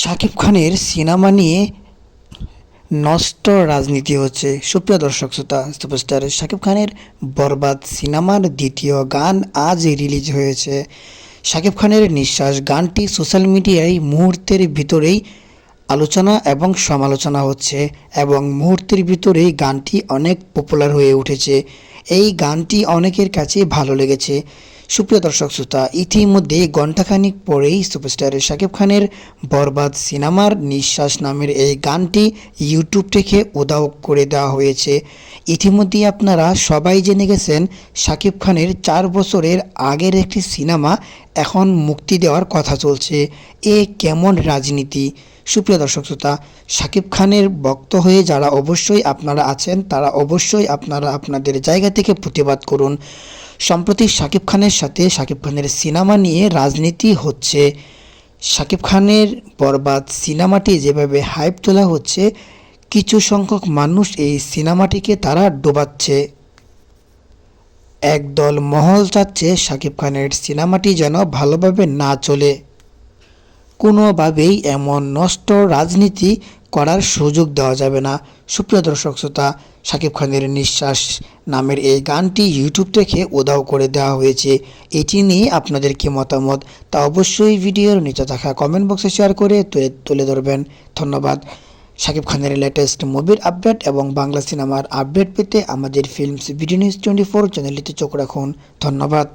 শাকিব খানের সিনেমা নিয়ে নষ্ট রাজনীতি হচ্ছে। সুপ্রিয় দর্শক, শ্রোতা, সুপারস্টার, শাকিব খানের বরবাদ সিনেমার দ্বিতীয় গান আজ রিলিজ হয়েছে। শাকিব খানের নিঃশ্বাস গানটি সোশ্যাল মিডিয়ায় মুহূর্তের ভিতরেই আলোচনা এবং সমালোচনা হচ্ছে এবং মুহূর্তের ভিতরেই গানটি অনেক পপুলার হয়ে উঠেছে। এই গানটি অনেকের কাছে ভালো লেগেছে। সুপ্রিয় দর্শক শ্রোতা, ইতিমধ্যে ঘণ্টাখানিক পরেই সুপারস্টার শাকিব খানের বরবাদ সিনেমার নিঃশ্বাস নামের এই গানটি ইউটিউব থেকে উদাও করে দেওয়া হয়েছে। ইতিমধ্যে আপনারা সবাই জেনে গেছেন, শাকিব খানের চার বছরের আগের একটি সিনেমা এখন মুক্তি দেওয়ার কথা চলছে। এ কেমন রাজনীতি? সুপ্রিয় দর্শক শ্রোতা শাকিব খানের ভক্ত হয়ে যারা অবশ্যই আপনারা আছেন, তারা অবশ্যই আপনারা আপনাদের জায়গা থেকে প্রতিবাদ করুন। সম্প্রতি শাকিব খানের সাথে শাকিব খানের সিনেমা নিয়ে রাজনীতি হচ্ছে। শাকিব খানের বরবাদ সিনেমাটি যেভাবে হাইপ তোলা হচ্ছে, কিছু সংখ্যক মানুষ এই সিনেমাটিকে তারা ডোবাচ্ছে। একদল মহল চাচ্ছে শাকিব খানের সিনেমাটি যেন ভালোভাবে না চলে। কোনোভাবেই এমন নষ্ট রাজনীতি করার সুযোগ দেওয়া যাবে না। সুপ্রিয় দর্শক শ্রোতা শাকিব খানের নিঃশ্বাস নামের এই গানটি ইউটিউব থেকে উদাও করে দেওয়া হয়েছে। এটি নিয়ে আপনাদের কি মতামত? তা অবশ্যই ভিডিওর নিচে থাকা কমেন্ট বক্সে শেয়ার করে তুলে তুলে ধরবেন। ধন্যবাদ। শাকিব খানের লেটেস্ট মুভির আপডেট এবং বাংলা সিনেমার আপডেট পেতে আমাদের films video news twenty four চ্যানেলটিতে চোখ রাখুন। ধন্যবাদ।